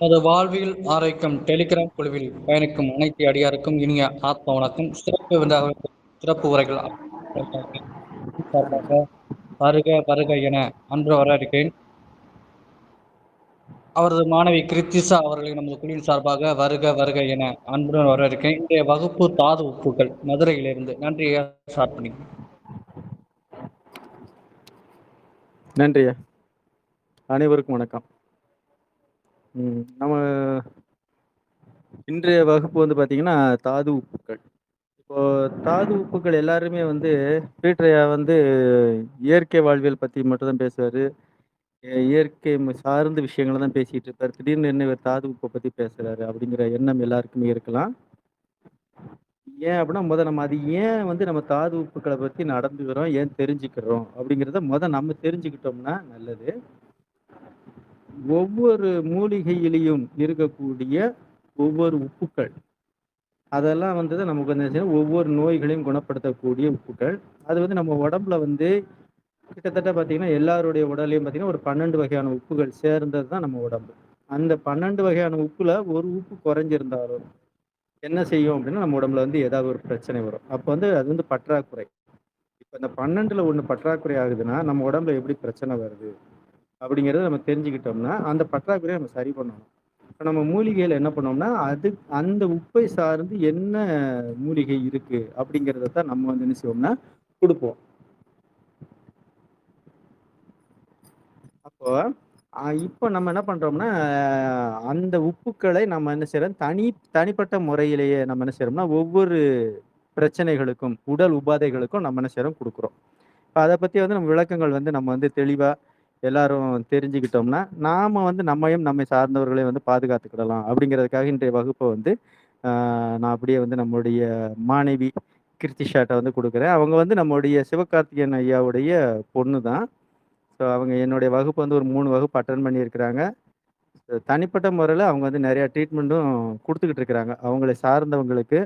நமது வாழ்வில் ஆரோக்கியம் டெலிகிராம் குழுவில் பயணிக்கும் அனைத்து அடியாருக்கும் இனிய ஆத்ம வணக்கம். சிறப்பு விருந்தாக சிறப்பு உரைகள் சார்பாக வருக வருக என அன்று வரவேற்கிறேன். அவரது மாணவி கிருத்திசா அவர்களை நமது குழுவின் சார்பாக வருக வருக என அன்புடன் வரவேற்கிறேன். இன்றைய வகுப்பு தாது உப்புகள் மதுரையிலிருந்து. நன்றி ஸ்டார்ட் பண்ணி. நன்றியா அனைவருக்கும் வணக்கம். ம், நம்ம இன்றைய வகுப்பு வந்து பார்த்தீங்கன்னா தாது உப்புக்கள். இப்போ தாது உப்புக்கள் எல்லாருமே வந்து பீட்ரையா வந்து இயற்கை வாழ்வியல் பற்றி மட்டும் தான் பேசுவார் இயற்கை சார்ந்த விஷயங்களை தான் பேசிகிட்டு இருப்பார். திடீர்னு என்ன இவர் தாது உப்பை பற்றி பேசுகிறாரு அப்படிங்கிற எண்ணம் எல்லாருக்குமே இருக்கலாம். ஏன் அப்படின்னா முத நம்ம அது ஏன் வந்து நம்ம தாது உப்புக்களை பற்றி நடந்துக்கிறோம் ஏன் தெரிஞ்சுக்கிறோம் அப்படிங்கிறத முத நம்ம தெரிஞ்சுக்கிட்டோம்னா நல்லது. ஒவ்வொரு மூலிகையிலையும் இருக்கக்கூடிய ஒவ்வொரு உப்புக்கள். அதெல்லாம் வந்து தான் நமக்கு வந்து என்ன ஒவ்வொரு நோய்களையும் குணப்படுத்தக்கூடிய உப்புக்கள். அது வந்து நம்ம உடம்புல வந்து கிட்டத்தட்ட பார்த்தீங்கன்னா எல்லாருடைய உடலையும் பார்த்தீங்கன்னா ஒரு பன்னெண்டு வகையான உப்புகள் சேர்ந்தது தான் நம்ம உடம்பு. அந்த பன்னெண்டு வகையான உப்புல ஒரு உப்பு குறைஞ்சிருந்தாலும் என்ன செய்யும் அப்படின்னா நம்ம உடம்புல வந்து ஏதாவது ஒரு பிரச்சனை வரும். அப்போ வந்து அது வந்து பற்றாக்குறை. இப்போ இந்த பன்னெண்டுல ஒன்று பற்றாக்குறை ஆகுதுன்னா நம்ம உடம்புல எப்படி பிரச்சனை வருது? அப்படிங்கிறத நம்ம தெரிஞ்சுக்கிட்டோம்னா அந்த பற்றாக்குறையை நம்ம சரி பண்ணணும். இப்போ நம்ம மூலிகையில் என்ன பண்ணோம்னா அது அந்த உப்பை சார்ந்து என்ன மூலிகை இருக்கு அப்படிங்கிறத தான் நம்ம வந்து என்ன செய்வோம்னா கொடுப்போம். அப்போ இப்போ நம்ம என்ன பண்றோம்னா அந்த உப்புக்களை நம்ம என்ன செய்யறோம் தனி தனிப்பட்ட முறையிலேயே நம்ம என்ன செய்யறோம்னா ஒவ்வொரு பிரச்சனைகளுக்கும் உடல் உபாதைகளுக்கும் நம்ம என்ன செய்யறோம் கொடுக்குறோம். இப்போ அதை பத்தி வந்து நம்ம விளக்கங்கள் வந்து நம்ம வந்து தெளிவா எல்லாரும் தெரிஞ்சுக்கிட்டோம்னா நாம வந்து நம்மையும் நம்மை சார்ந்தவர்களையும் வந்து பாதுகாத்துக்கிடலாம். அப்படிங்கிறதுக்காக இன்றைய வகுப்பை வந்து நான் அப்படியே வந்து நம்முடைய மாணவி கிருத்திஷாட்டை வந்து கொடுக்குறேன். அவங்க வந்து நம்முடைய சிவகார்த்திகேயன் ஐயாவுடைய பொண்ணு தான். ஸோ அவங்க என்னுடைய வகுப்பு வந்து ஒரு மூணு வகுப்பு அட்டன் பண்ணியிருக்கிறாங்க. தனிப்பட்ட முறையில் அவங்க வந்து நிறையா ட்ரீட்மெண்ட்டும் கொடுத்துக்கிட்டு இருக்கிறாங்க. அவங்களை சார்ந்தவங்களுக்கு.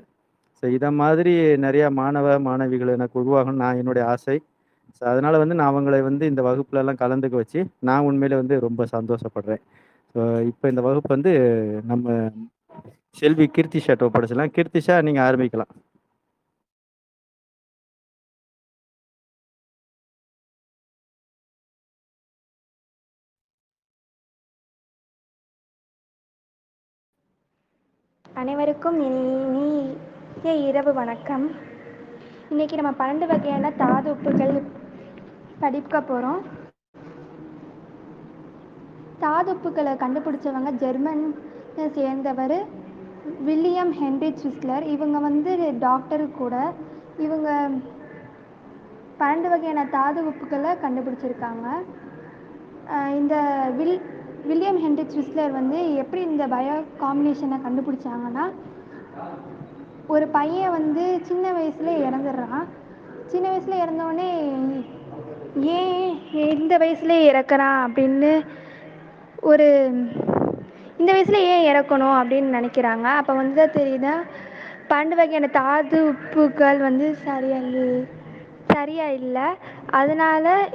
ஸோ இதை மாதிரி நிறையா மாணவ மாணவிகள் எனக்கு உருவாகணும் நான் என்னுடைய ஆசை. ஸோ அதனால் வந்து நான் அவங்களை வந்து இந்த வகுப்புல எல்லாம் கலந்துக்க வச்சு நான் உண்மையில வந்து ரொம்ப சந்தோஷப்படுறேன். ஸோ இப்போ இந்த வகுப்பு வந்து நம்ம செல்வி கீர்த்திஷாட்ட ஒப்படைச்சலாம் கீர்த்திஷா நீங்கள் ஆரம்பிக்கலாம். அனைவருக்கும் இனிய இரவு வணக்கம். இன்னைக்கு நம்ம பன்னெண்டு வகையான தாது உப்புகள் படிக்க போகிறோம் தாது உப்புகளை கண்டுபிடிச்சவங்க ஜெர்மன் சேர்ந்தவர் வில்லியம் ஹென்ரி ஸ்விஸ்லர் இவங்க வந்து டாக்டர் கூட. இவங்க பன்னெண்டு வகையான தாது உப்புகளை கண்டுபிடிச்சிருக்காங்க. இந்த வில் வில்லியம் ஹென்ரி ஸ்விஸ்லர் வந்து எப்படி இந்த பயோ காம்பினேஷனை கண்டுபிடிச்சாங்கன்னா ஒரு பையன் வந்து சின்ன வயசுல இறந்துடுறான். சின்ன வயசுல இறந்தவொடனே ஏன் இந்த வயசுல இறக்குறான்? அப்படின்னு ஒரு இந்த வயசுல ஏன் இறக்கணும்? அப்படின்னு நினைக்கிறாங்க. அப்போ வந்து தான் தெரியுதா? பன்னெண்டு வகையான தாது உப்புகள் வந்து சரியா சரியா இல்லை. அதனால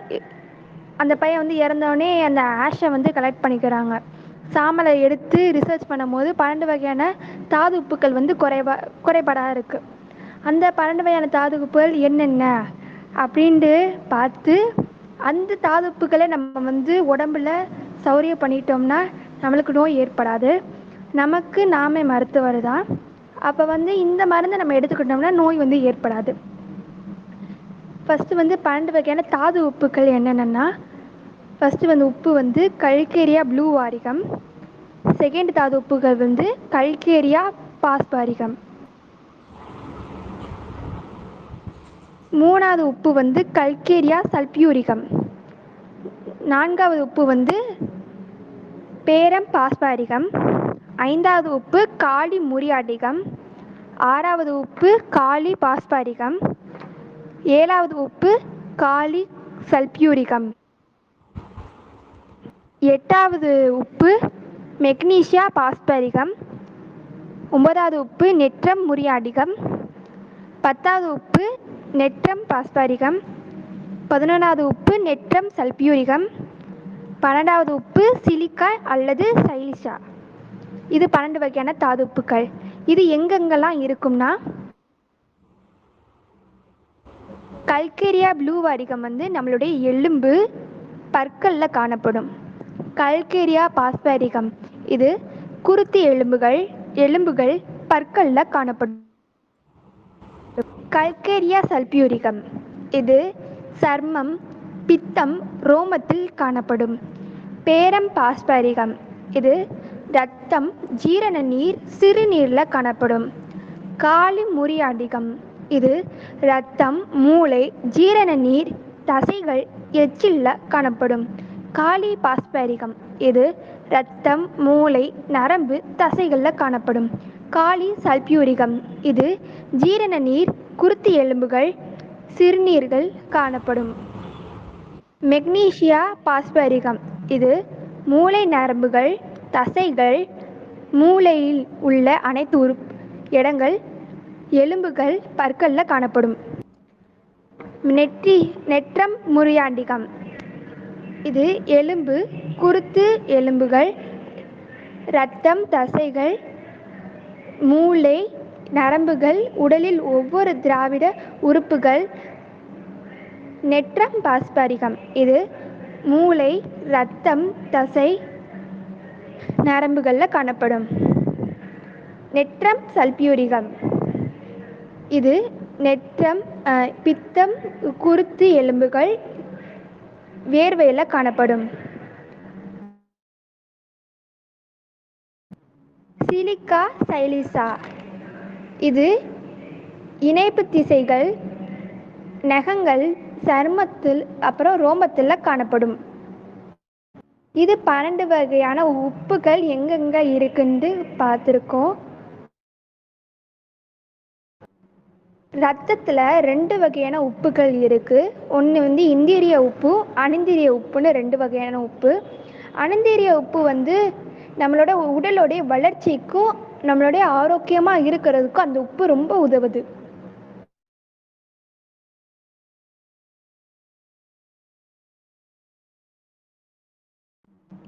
அந்த பையன் வந்து இறந்தோடனே அந்த ஆஷை வந்து கலெக்ட் பண்ணிக்கிறாங்க. சாமலை எடுத்து ரிசர்ச் பண்ணும்போது பன்னெண்டு வகையான தாது உப்புக்கள் வந்து குறைபா குறைபாடாக இருக்குது அந்த பன்னெண்டு வகையான தாது உப்புகள் என்னென்ன? அப்படின்ட்டு பார்த்து அந்த தாது உப்புக்களை நம்ம வந்து உடம்புல சௌரியம் பண்ணிட்டோம்னா நம்மளுக்கு நோய் ஏற்படாது. நமக்கு நாமே மருத்துவர் தான். அப்போ வந்து இந்த மருந்தை நம்ம எடுத்துக்கிட்டோம்னா நோய் வந்து ஏற்படாது. ஃபஸ்ட்டு வந்து பன்னெண்டு வகையான தாது உப்புக்கள் என்னென்னா ஃபஸ்ட்டு வந்து உப்பு வந்து கல்கேரியா ப்ளூ வாரிகம். செகண்ட் தாது உப்புகள் வந்து கல்கேரியா பாஸ்பாரிகம் மூணாவது உப்பு வந்து கல்கேரியா சல்பியூரிகம். நான்காவது உப்பு வந்து பேரம் பாஸ்பாரிகம் ஐந்தாவது உப்பு காளி முரியாடிகம் ஆறாவது உப்பு காளி பாஸ்பாரிகம் ஏழாவது உப்பு காளி சல்பியூரிகம். எட்டாவது உப்பு மெக்னீசியா பாஸ்பரிகம். ஒன்பதாவது உப்பு நெற்றம் முரியாடிகம் பத்தாவது உப்பு நெற்றம் பாஸ்பரிகம். பதினொன்றாவது உப்பு நெற்றம் சல்பியூரிகம். பன்னெண்டாவது உப்பு சிலிக்கா அல்லது சைலிஷா இது பன்னெண்டு வகையான தாது உப்புக்கள். இது எங்கெங்கெல்லாம் இருக்கும்னா கல்கேரியா ப்ளூ வாரிகம் வந்து நம்மளுடைய எலும்பு பற்களில் காணப்படும். Calcarea phosphoricum. இது குருத்தி எலும்புகள் எலும்புகள் பற்களில் காணப்படும். Calcarea sulphuricum. இது சர்மம் பித்தம் ரோமத்தில் காணப்படும். பேரம் பாஸ்பரிகம். இது இரத்தம் ஜீரண நீர் சிறுநீரில் காணப்படும். காலி முறியாடிகம் இது இரத்தம் மூளை ஜீரண நீர் தசைகள் எச்சில்ல காணப்படும். காலி பாஸ்பரிகம். இது இரத்தம் மூளை நரம்பு தசைகளில் காணப்படும். காலி சல்பியூரிகம். இது ஜீரண நீர் குருத்தி எலும்புகள் சிறுநீர்கள் காணப்படும். Magnesia phosphoricum. இது மூளை நரம்புகள் தசைகள் மூளையில் உள்ள அனைத்து உறுப் இடங்கள் எலும்புகள் பற்களில் காணப்படும். நெற்றி நெற்றம் முறியாண்டிகம். இது எலும்பு குருத்து எலும்புகள் இரத்தம் தசைகள் மூளை நரம்புகள் உடலில் ஒவ்வொரு திராவிட உறுப்புகள் நெற்றம் பாஸ்பரிகம். இது மூளை இரத்தம் தசை நரம்புகளில் காணப்படும். நெற்றம் சல்பியூரிகம். இது நெற்றம் பித்தம் குருத்து எலும்புகள் வேர்வையில் காணப்படும். சிலிக்கா சைலிசா. இது இணைப்பு திசைகள் நகங்கள் சருமத்தில் அப்புறம் ரோமத்தில் காணப்படும். இது பன்னெண்டு வகையான உப்புகள் எங்கெங்க இருக்குன்னு பார்த்துருக்கோம். ரத்தத்தில் ரெண்டு வகையான உப்புகள் இருக்குது ஒன்று வந்து இந்திரிய உப்பு அனந்திரிய உப்புன்னு ரெண்டு வகையான உப்பு. அனந்திரிய உப்பு வந்து நம்மளோட உடலோடைய வளர்ச்சிக்கும் நம்மளுடைய ஆரோக்கியமாக இருக்கிறதுக்கும் அந்த உப்பு ரொம்ப உதவுது.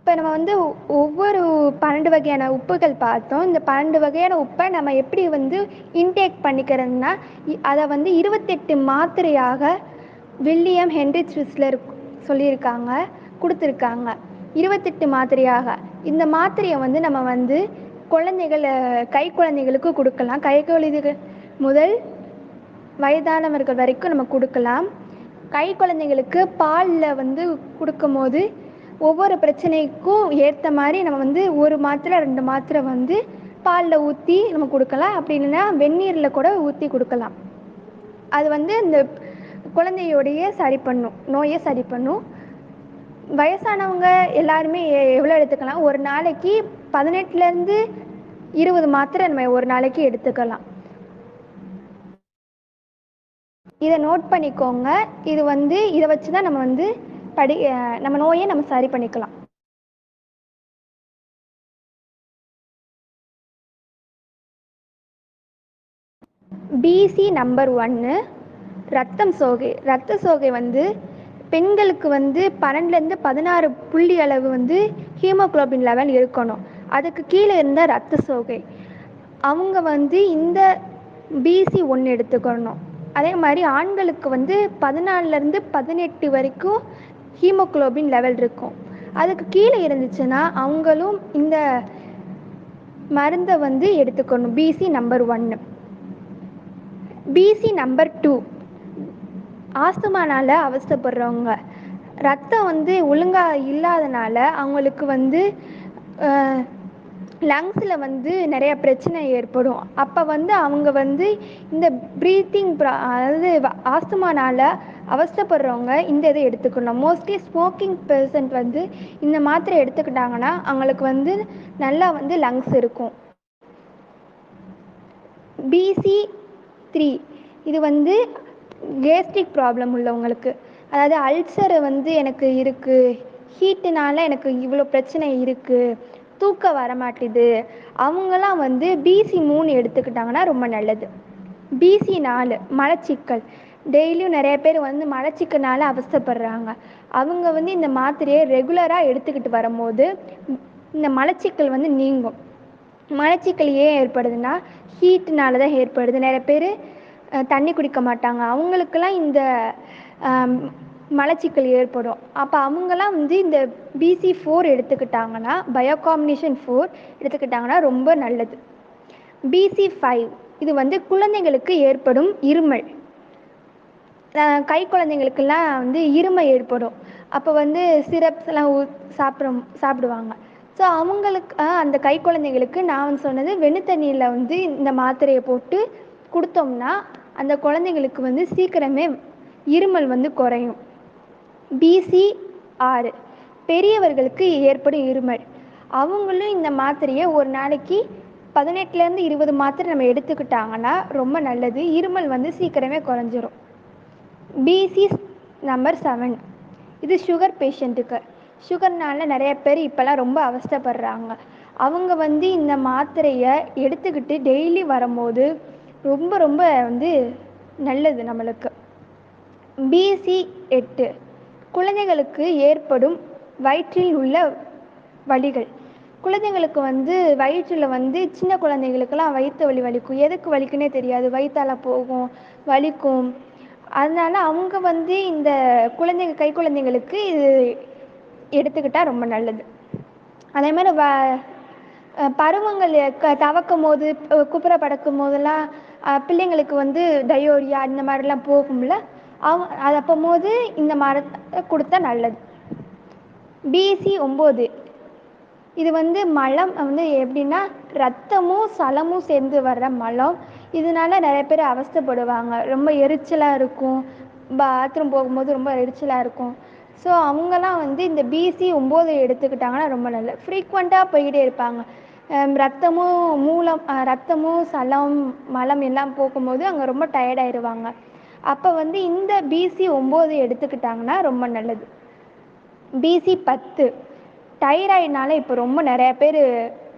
இப்போ நம்ம வந்து ஒவ்வொரு பன்னெண்டு வகையான உப்புகள் பார்த்தோம். இந்த பன்னெண்டு வகையான உப்பை நம்ம எப்படி வந்து இன்டேக் பண்ணிக்கிறதுனா அதை வந்து இருபத்தெட்டு மாத்திரையாக வில்லியம் ஹென்ரி ஸ்விஸ்லர் சொல்லியிருக்காங்க கொடுத்துருக்காங்க. இருபத்தெட்டு மாத்திரையாக. இந்த மாத்திரையை வந்து நம்ம வந்து குழந்தைகள் கை குழந்தைகளுக்கு கொடுக்கலாம். கை குழந்தைகள் முதல் வயதானவர்கள் வரைக்கும் நம்ம கொடுக்கலாம். கை குழந்தைங்களுக்கு பாலில் வந்து கொடுக்கும்போது ஒவ்வொரு பிரச்சனைக்கும் ஏற்ற மாதிரி நம்ம வந்து ஒரு மாத்திரை ரெண்டு மாத்திரை வந்து பாலில் ஊற்றி நம்ம கொடுக்கலாம். அப்படி இல்லைன்னா வெந்நீரில் கூட ஊற்றி கொடுக்கலாம். அது வந்து இந்த குழந்தையோடைய சரி பண்ணும். நோயை சரி பண்ணும். வயசானவங்க எல்லாருமே எ- எவ்வளோ எடுத்துக்கலாம்? ஒரு நாளைக்கு பதினெட்டுலேருந்து இருபது மாத்திரை நம்ம ஒரு நாளைக்கு எடுத்துக்கலாம். இதை நோட் பண்ணிக்கோங்க. இது வந்து இதை வச்சு தான் நம்ம வந்து படி நம்ம நோயை நம்ம சரி பண்ணிக்கலாம். பிசி நம்பர் ஒன்று ரத்தம் சோகை. ரத்த சோகை வந்து பெண்களுக்கு வந்து பன்னெண்டுலேருந்து பதினாறு புள்ளி அளவு வந்து ஹீமோகுளோபின் லெவல் இருக்கணும். அதுக்கு கீழே இருந்தால் ரத்த சோகை. அவங்க வந்து இந்த பிசி ஒன்று எடுத்துக்கணும். அதே மாதிரி ஆண்களுக்கு வந்து பதினாலுலேருந்து பதினெட்டு வரைக்கும் ஹீமோகுளோபின் லெவல் இருக்கும். அதுக்கு கீழே இருந்துச்சுன்னா அவங்களும் இந்த மருந்தை வந்து எடுத்துக்கணும். பிசி நம்பர் ஒன்று பிசி நம்பர் டூ ஆஸ்துமானால் அவஸ்தைப்படுறவங்க. ரத்தம் வந்து ஒழுங்காக இல்லாதனால அவங்களுக்கு வந்து லங்ஸில் வந்து நிறைய பிரச்சனை ஏற்படும். அப்போ வந்து அவங்க வந்து இந்த ப்ரீத்திங் ப்ரா அதாவது ஆஸ்துமானால் அவஸ்தைப்படுறவங்க இந்த இதை எடுத்துக்கணும். மோஸ்ட்லி ஸ்மோக்கிங் பெர்சன்ட் வந்து இந்த மாத்திரை எடுத்துக்கிட்டாங்கன்னா அவங்களுக்கு வந்து நல்லா வந்து லங்ஸ் இருக்கும். பிசி த்ரீ இது வந்து கேஸ்ட்ரிக் ப்ராப்ளம் உள்ளவங்களுக்கு. அதாவது அல்சர் வந்து எனக்கு இருக்குது ஹீட்டுனால எனக்கு இவ்வளோ பிரச்சனை இருக்குது தூக்கம் வர மாட்டேது அவங்களாம் வந்து பிசி மூணு எடுத்துக்கிட்டாங்கன்னா ரொம்ப நல்லது. பிசி நாலு மலச்சிக்கல். டெய்லியும் நிறைய பேர் வந்து மலச்சிக்கனால அவஸ்தைப்படுறாங்க. அவங்க வந்து இந்த மாத்திரையை ரெகுலராக எடுத்துக்கிட்டு வரும்போது இந்த மலச்சிக்கல் வந்து நீங்கும். மலச்சிக்கல் ஏன் ஏற்படுதுன்னா ஹீட்னால தான் ஏற்படுது. நிறைய பேர் தண்ணி குடிக்க மாட்டாங்க. அவங்களுக்கெல்லாம் இந்த மலச்சிக்கல் ஏற்படும். அப்போ அவங்கெல்லாம் வந்து இந்த பிசி ஃபோர் எடுத்துக்கிட்டாங்கன்னா பயோகாம்பினேஷன் ஃபோர் எடுத்துக்கிட்டாங்கன்னா ரொம்ப நல்லது. பிசி ஃபைவ் இது வந்து குழந்தைங்களுக்கு ஏற்படும் இருமல். கை குழந்தைங்களுக்கெல்லாம் வந்து இருமல் ஏற்படும். அப்போ வந்து சிரப்ஸ் எல்லாம் ஊ சாப்பிட சாப்பிடுவாங்க. ஸோ அவங்களுக்கு அந்த கை குழந்தைங்களுக்கு நான் வந்து சொன்னது வெண்ணு வந்து இந்த மாத்திரையை போட்டு கொடுத்தோம்னா அந்த குழந்தைங்களுக்கு வந்து சீக்கிரமே இருமல் வந்து குறையும். பிசி ஆறு பெரியவர்களுக்கு ஏற்படும் இருமல். அவங்களும் இந்த மாத்திரையை ஒரு நாளைக்கு பதினெட்டுலேருந்து இருபது மாத்திரை நம்ம எடுத்துக்கிட்டாங்கன்னா ரொம்ப நல்லது. இருமல் வந்து சீக்கிரமே குறைஞ்சிரும். பிசி நம்பர் செவன் இது சுகர் பேஷண்ட்டுக்கு சுகர்னால நிறைய பேர் இப்போல்லாம் ரொம்ப அவஸ்தைப்படுறாங்க. அவங்க வந்து இந்த மாத்திரையை எடுத்துக்கிட்டு டெய்லி வரும்போது ரொம்ப ரொம்ப வந்து நல்லது நம்மளுக்கு. பிசி எட்டு. குழந்தைகளுக்கு ஏற்படும் வயிற்றில் உள்ள வலிகள். குழந்தைங்களுக்கு வந்து வயிற்றில் வந்து சின்ன குழந்தைங்களுக்கெல்லாம் வயிற்று வலி வலிக்கும். எதுக்கு வலிக்குன்னே தெரியாது. வயிற்றால போகும் வலிக்கும். அதனால அவங்க வந்து இந்த குழந்தைங்க கை குழந்தைங்களுக்கு இது எடுத்துக்கிட்டால் ரொம்ப நல்லது. அதே மாதிரி வ பருவங்கள் க தவக்கும் போது குப்புற படக்கும் போதெல்லாம் பிள்ளைங்களுக்கு வந்து டயோரியா இந்த மாதிரிலாம் போகும்ல. அவங்க அது அப்போது இந்த மரத்தை கொடுத்தா நல்லது. பிசி ஒம்பது. இது வந்து மலம் வந்து எப்படின்னா ரத்தமும் சலமும் சேர்ந்து வர்ற மலம். இதனால நிறைய பேர் அவஸ்தைப்படுவாங்க. ரொம்ப எரிச்சலாக இருக்கும். பாத்ரூம் போகும்போது ரொம்ப எரிச்சலாக இருக்கும். ஸோ அவங்கெல்லாம் வந்து இந்த பிசி ஒம்பது எடுத்துக்கிட்டாங்கன்னா ரொம்ப நல்லது. ஃப்ரீக்வெண்ட்டாக போய்கிட்டே இருப்பாங்க. ரத்தமும் மூலம் ரத்தமும் சலம் மலம் எல்லாம் போகும்போது அங்கே ரொம்ப டயர்டாயிருவாங்க அப்போ வந்து இந்த பிசி ஒம்பது எடுத்துக்கிட்டாங்கன்னா ரொம்ப நல்லது. பிசி பத்து. தைராய்டுனால இப்போ ரொம்ப நிறைய பேர்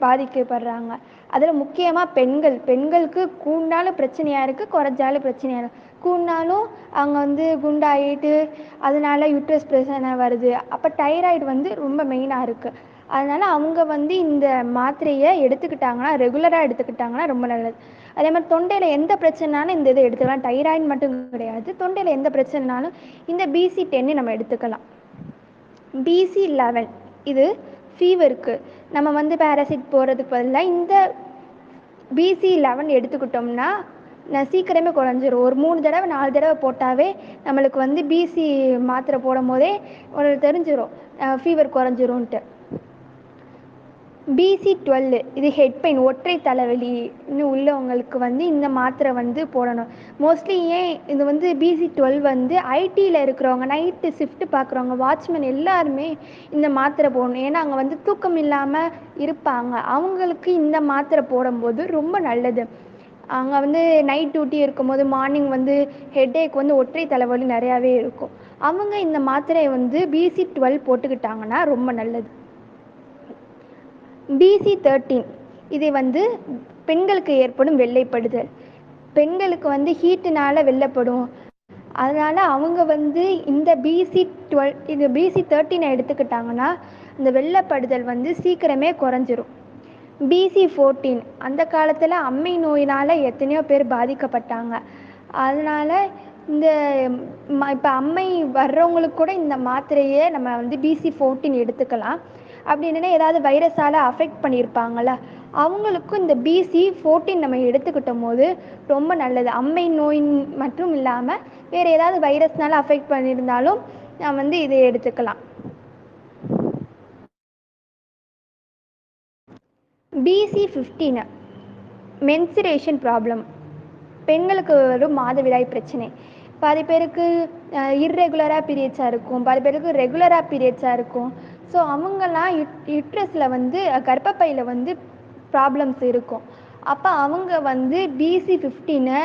பாதிக்கப்படுறாங்க. அதில் முக்கியமாக பெண்கள். பெண்களுக்கு கூண்டாலும் பிரச்சனையாக இருக்குது குறைஞ்சாலும் பிரச்சனையாக இருக்குது கூண்டாலும் அவங்க வந்து குண்டாயிட்டு அதனால யூட்ரஸ் பிரச்சனை வருது. அப்போ தைராய்டு வந்து ரொம்ப மெயினாக இருக்குது அதனால் அவங்க வந்து இந்த மாத்திரையை எடுத்துக்கிட்டாங்கன்னா ரெகுலராக எடுத்துக்கிட்டாங்கன்னா ரொம்ப நல்லது. அதே மாதிரி தொண்டையில் எந்த பிரச்சனைனாலும் இந்த இதை எடுத்துக்கலாம். தைராய்டு மட்டும் கிடையாது. தொண்டையில் எந்த பிரச்சனைனாலும் இந்த பிசி டென்னு நம்ம எடுத்துக்கலாம். பிசி லெவன் இது ஃபீவருக்கு நம்ம வந்து பேராசிட் போகிறதுக்கு பதிலாக இந்த பிசி லெவன் எடுத்துக்கிட்டோம்னா நான் சீக்கிரமே குறைஞ்சிரும். ஒரு மூணு தடவை நாலு தடவை போட்டாவே நம்மளுக்கு வந்து பிசி மாத்திரை போடும் போதே ஒரு தெரிஞ்சிடும் ஃபீவர் குறைஞ்சிரும்ன்ட்டு. பிசி டுவெல் இது ஹெட் பெயின் ஒற்றை தலைவலின்னு உள்ளவங்களுக்கு வந்து இந்த மாத்திரை வந்து போடணும். மோஸ்ட்லி ஏன் இது வந்து பிசி டுவெல் வந்து ஐடியில் இருக்கிறவங்க நைட்டு ஷிஃப்ட் பார்க்குறவங்க வாட்ச்மேன் எல்லாருமே இந்த மாத்திரை போடணும். ஏன்னா அங்கே வந்து தூக்கம் இல்லாமல் இருப்பாங்க. அவங்களுக்கு இந்த மாத்திரை போடும்போது ரொம்ப நல்லது. அங்கே வந்து நைட் டியூட்டி இருக்கும்போது மார்னிங் வந்து ஹெட்டேக் வந்து ஒற்றை தலைவலி நிறையாவே இருக்கும். அவங்க இந்த மாத்திரையை வந்து பிசி டுவெல் போட்டுக்கிட்டாங்கன்னா ரொம்ப நல்லது. பிசி தேர்ட்டீன் இது வந்து பெண்களுக்கு ஏற்படும் வெள்ளைப்படுதல். பெண்களுக்கு வந்து ஹீட்டுனால வெள்ளைப்படும் அதனால் அவங்க வந்து இந்த பிசி டுவெல் இது பிசி தேர்ட்டீனை எடுத்துக்கிட்டாங்கன்னா இந்த வெள்ளைப்படுதல் வந்து சீக்கிரமே குறைஞ்சிரும். பிசி ஃபோர்டீன் அந்த காலத்தில் அம்மை நோயினால் எத்தனையோ பேர் பாதிக்கப்பட்டாங்க. அதனால் இந்த இப்போ அம்மை வர்றவங்களுக்கு கூட இந்த மாத்திரையை நம்ம வந்து பிசி ஃபோர்டீன் எடுத்துக்கலாம். அப்படி இல்லைன்னா ஏதாவது வைரஸால் அஃபெக்ட் பண்ணியிருப்பாங்கள்ல அவங்களுக்கும் இந்த பிசி ஃபோர்டீன் நம்ம எடுத்துக்கிட்டோம் போது ரொம்ப நல்லது. அம்மை நோய் மட்டும் இல்லாமல் வேறு ஏதாவது வைரஸ்னால அஃபெக்ட் பண்ணியிருந்தாலும் நான் வந்து இதை எடுத்துக்கலாம். பிசி ஃபிஃப்டீன் மென்சுரேஷன் ப்ராப்ளம் பெண்களுக்கு வரும் மாதவிடாய் பிரச்சனை. பாதி பேருக்கு இர்ரெகுலராக பீரியட்ஸாக இருக்கும். பாதி பேருக்கு ரெகுலராக பீரியட்ஸாக இருக்கும். ஸோ அவங்கெல்லாம் யுட் யுட்ரஸில் வந்து கர்ப்பப்பையில் வந்து ப்ராப்ளம்ஸ் இருக்கும். அப்போ அவங்க வந்து பிசி ஃபிஃப்டீனை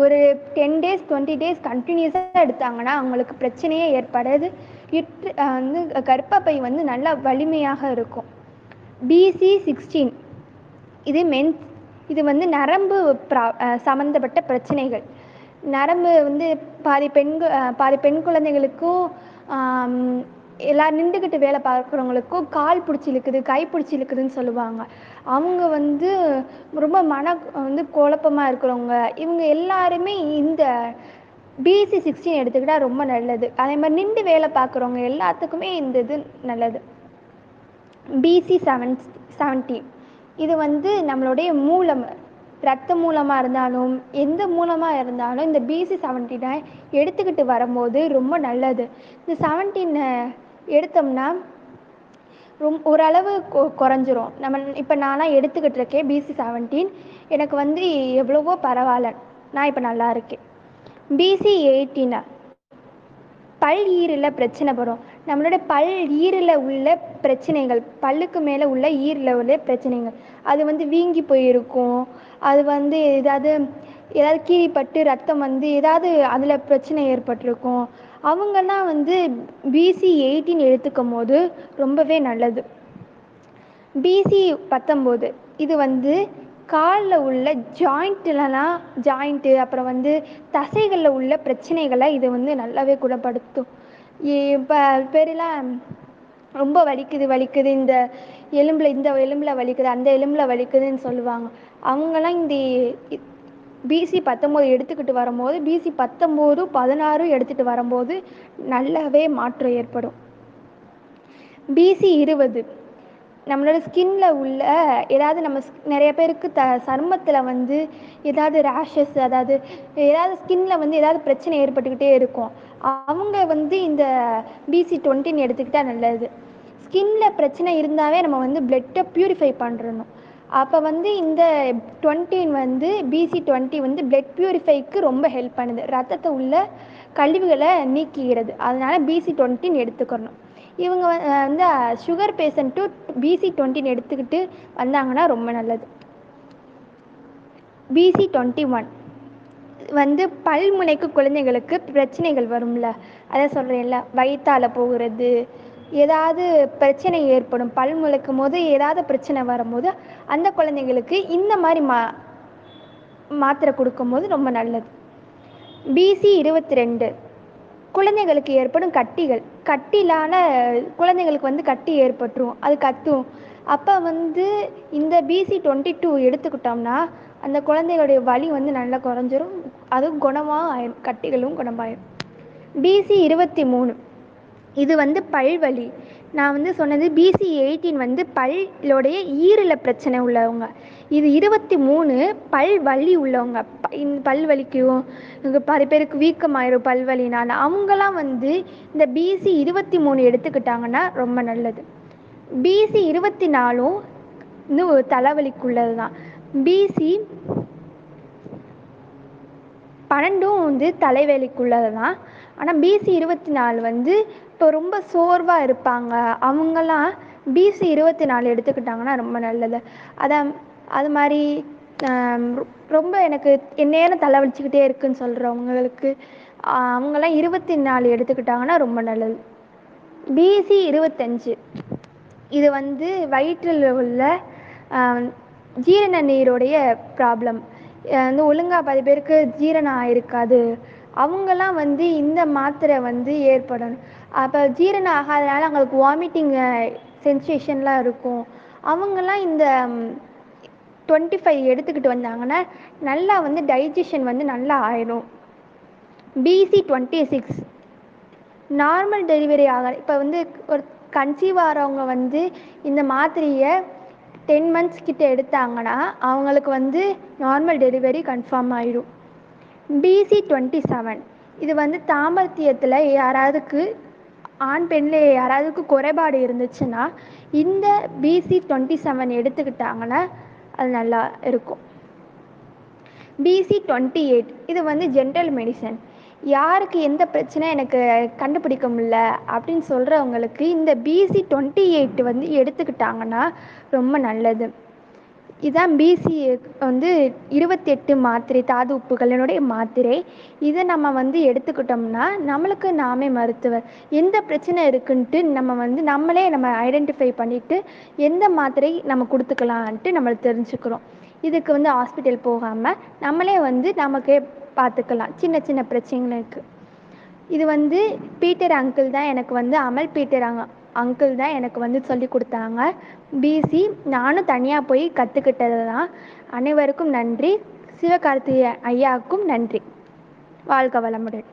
ஒரு டென் டேஸ் டுவெண்ட்டி டேஸ் கண்டினியூஸாக எடுத்தாங்கன்னா அவங்களுக்கு பிரச்சனையே ஏற்படாது. யுட்ரு வந்து கர்ப்பப்பை வந்து நல்லா வலிமையாக இருக்கும். பிசி சிக்ஸ்டீன் இது மென் இது வந்து நரம்பு ப்ரா சம்மந்தப்பட்ட பிரச்சனைகள். நரம்பு வந்து பாதி பெண் பாதி பெண் குழந்தைகளுக்கும் எல்லாம் நின்றுக்கிட்டு வேலை பார்க்குறவங்களுக்கும் கால் பிடிச்சி இழுக்குது கை பிடிச்சி இழுக்குதுன்னு சொல்லுவாங்க. அவங்க வந்து ரொம்ப மன வந்து குழப்பமாக இருக்கிறவங்க. இவங்க எல்லாருமே இந்த பிசி சிக்ஸ்டீன் எடுத்துக்கிட்டால் ரொம்ப நல்லது. அதே மாதிரி நின்று வேலை பார்க்குறவங்க எல்லாத்துக்குமே இந்த இது நல்லது. பிசி செவன் செவன்டீன் இது வந்து நம்மளுடைய மூலம் ரத்த மூலமாக இருந்தாலும் எந்த மூலமாக இருந்தாலும் இந்த பிசி செவன்டீனை எடுத்துக்கிட்டு வரும்போது ரொம்ப நல்லது. இந்த செவன்டீனை எடுத்தோம்னா ரொம் ஓரளவு கொ குறைஞ்சிரும். நம்ம இப்போ நானாக எடுத்துக்கிட்டு இருக்கேன் பிசி செவன்டீன் எனக்கு வந்து எவ்வளவோ பரவாயில்ல நான் இப்போ நல்லா இருக்கேன். பிசி எயிட்டீனா பல் ஈரில் பிரச்சனை வரும். நம்மளோட பல் ஈரில் உள்ள பிரச்சனைகள் பல்லுக்கு மேலே உள்ள ஈரில் உள்ள பிரச்சனைகள். அது வந்து வீங்கி போயிருக்கும். அது வந்து ஏதாவது ஏதாவது கீறிப்பட்டு ரத்தம் வந்து ஏதாவது அதில் பிரச்சனை ஏற்பட்டிருக்கும். அவங்கெல்லாம் வந்து பிசி எயிட்டீன் எடுத்துக்கும் போது ரொம்பவே நல்லது. பிசி பத்தொம்போது இது வந்து காலில் உள்ள ஜாயிண்ட்லலாம் ஜாயிண்ட்டு அப்புறம் வந்து தசைகளில் உள்ள பிரச்சனைகளை இது வந்து நல்லாவே குணப்படுத்தும். இப்போ பேரெல்லாம் ரொம்ப வலிக்குது வலிக்குது இந்த எலும்பில் இந்த எலும்பில் வலிக்குது அந்த எலும்பில் வலிக்குதுன்னு சொல்லுவாங்க. அவங்கெல்லாம் இந்த பிசி பத்தொம்போது எடுத்துக்கிட்டு வரும்போது பிசி பத்தொம்போது பதினாறும் எடுத்துகிட்டு வரும்போது நல்லாவே மாற்றம் ஏற்படும். பிசி இருபது. நம்மளோட ஸ்கின்ல உள்ள ஏதாவது நம்ம ஸ்- நிறைய பேருக்கு த சருமத்தில் வந்து ஏதாவது ரேஷஸ் அதாவது ஏதாவது ஸ்கின்ல வந்து ஏதாவது பிரச்சனை ஏற்பட்டுக்கிட்டே இருக்கும். அவங்க வந்து இந்த பிசி டுவெண்ட்டின்னு எடுத்துக்கிட்டால் நல்லது. ஸ்கின்ல பிரச்சனை இருந்தாவே நம்ம வந்து பிளட்டை ப்யூரிஃபை பண்ணுறணும் அப்போ வந்து இந்த டுவெண்ட்டின் வந்து பிசி டுவெண்ட்டி வந்து பிளட் பியூரிஃபைக்கு ரொம்ப ஹெல்ப் பண்ணுது. ரத்தத்தை உள்ள கழிவுகளை நீக்கிக்கிறது அதனால் பிசி டுவெண்ட்டின்னு எடுத்துக்கணும். இவங்க வந்து சுகர் பேஷண்ட்டு பிசி டுவெண்ட்டின்னு எடுத்துக்கிட்டு வந்தாங்கன்னா ரொம்ப நல்லது. பிசி டுவெண்ட்டி ஒன் வந்து பல்முனைக்கு குழந்தைகளுக்கு பிரச்சனைகள் வரும்ல. அதை சொல்கிறேன்ல வயிற்றால் போகிறது ஏதாவது பிரச்சனை ஏற்படும் பல் முளைக்கும் போது ஏதாவது பிரச்சனை வரும்போது அந்த குழந்தைங்களுக்கு இந்த மாதிரி மா மாத்திரை கொடுக்கும்போது ரொம்ப நல்லது. பிசி இருபத்தி ரெண்டு குழந்தைகளுக்கு ஏற்படும் கட்டிகள். கட்டிலான குழந்தைங்களுக்கு வந்து கட்டி ஏற்பட்டுரும். அது கத்தும். அப்போ வந்து இந்த பிசி டுவெண்ட்டி டூ எடுத்துக்கிட்டோம்னா அந்த குழந்தைகளுடைய வலி வந்து நல்லா குறைஞ்சிரும். அதுவும் குணமாக ஆயிரும் கட்டிகளும் குணமாயிரும் பிசி இருபத்தி மூணு. இது வந்து பல்வலி நான் வந்து சொன்னது பிசி எயிட்டீன் வந்து பல்லோடைய ஈரல பிரச்சனை உள்ளவங்க. இது இருபத்தி மூணு பல் வலி உள்ளவங்க. இந்த பல் வலிக்கும் இங்கே பாதி பேருக்கு வீக்கமாயிரும் பல்வலினால அவங்களாம் வந்து இந்த பிசி இருபத்தி மூணு எடுத்துக்கிட்டாங்கன்னா ரொம்ப நல்லது. பிசி இருபத்தி நாலும் இன்னும் தலைவலிக்குள்ளது தான். பிசி பன்னெண்டும் வந்து தலைவலிக்குள்ளது தான். ஆனால் பிசி இருபத்தி நாலு வந்து இப்போ ரொம்ப சோர்வாக இருப்பாங்க. அவங்கெல்லாம் பிசி இருபத்தி நாலு எடுத்துக்கிட்டாங்கன்னா ரொம்ப நல்லது. அதான் அது மாதிரி ரொம்ப எனக்கு நேரம் தலை வலிச்சுக்கிட்டே இருக்குன்னு சொல்கிறவங்களுக்கு அவங்கெல்லாம் இருபத்தி நாலு எடுத்துக்கிட்டாங்கன்னா ரொம்ப நல்லது. பிசி இருபத்தஞ்சு. இது வந்து வயிற்றில் உள்ள ஜீரண நீருடைய ப்ராப்ளம் வந்து ஒழுங்காக பாதி பேருக்கு ஜீரணம் ஆயிருக்காது. அவங்கெல்லாம் வந்து இந்த மாத்திரை வந்து ஏற்படணும். அப்போ ஜீரணம் ஆகாதனால அவங்களுக்கு வாமிட்டிங் சென்சேஷன்லாம் இருக்கும். அவங்கெல்லாம் இந்த டுவெண்ட்டி ஃபைவ் எடுத்துக்கிட்டு வந்தாங்கன்னா நல்லா வந்து டைஜஷன் வந்து நல்லா ஆயிடும். PC twenty six normal delivery ஆக இப்போ வந்து ஒரு கன்சீவ் ஆகிறவங்க வந்து இந்த மாத்திரையை டென் மந்த்ஸ் கிட்ட எடுத்தாங்கன்னா அவங்களுக்கு வந்து நார்மல் டெலிவரி கன்ஃபார்ம் ஆயிடும். பிசி டுவெண்ட்டி செவன் இது வந்து தாமர்த்தியத்தில் யாராவதுக்கு ஆண் பெண்ணில் யாராவதுக்கு குறைபாடு இருந்துச்சுன்னா இந்த பிசி டுவெண்ட்டி செவன் எடுத்துக்கிட்டாங்கன்னா அது நல்லா இருக்கும். பிசி டுவெண்ட்டி எயிட் இது வந்து ஜென்ரல் மெடிசன் யாருக்கு எந்த பிரச்சனை எனக்கு கண்டுபிடிக்க முடியல அப்படின்னு சொல்கிறவங்களுக்கு இந்த பிசி டுவெண்ட்டி எயிட் வந்து எடுத்துக்கிட்டாங்கன்னா ரொம்ப நல்லது. இதான் பிசிஏ வந்து இருபத்தெட்டு மாத்திரை தாது உப்புகளினுடைய மாத்திரை. இதை நம்ம வந்து எடுத்துக்கிட்டோம்னா நம்மளுக்கு நாமே மருத்துவர். எந்த பிரச்சனை இருக்குன்ட்டு நம்ம வந்து நம்மளே நம்ம ஐடென்டிஃபை பண்ணிட்டு எந்த மாத்திரை நம்ம கொடுத்துக்கலான்ட்டு நம்ம தெரிஞ்சுக்கிறோம். இதுக்கு வந்து ஹாஸ்பிட்டல் போகாமல் நம்மளே வந்து நமக்கே பார்த்துக்கலாம் சின்ன சின்ன பிரச்சனைகளுக்கு. இது வந்து பீட்டர் அங்கிள் தான் எனக்கு வந்து அமல் பீட்டர் அங்க அங்கிள் தான் எனக்கு வந்து சொல்லி கொடுத்தாங்க. பிசி நானும் தனியாக போய் கற்றுக்கிட்டது தான் அனைவருக்கும் நன்றி. சிவகார்த்திகேய ஐயாவுக்கும் நன்றி. வாழ்க வளமுடன்.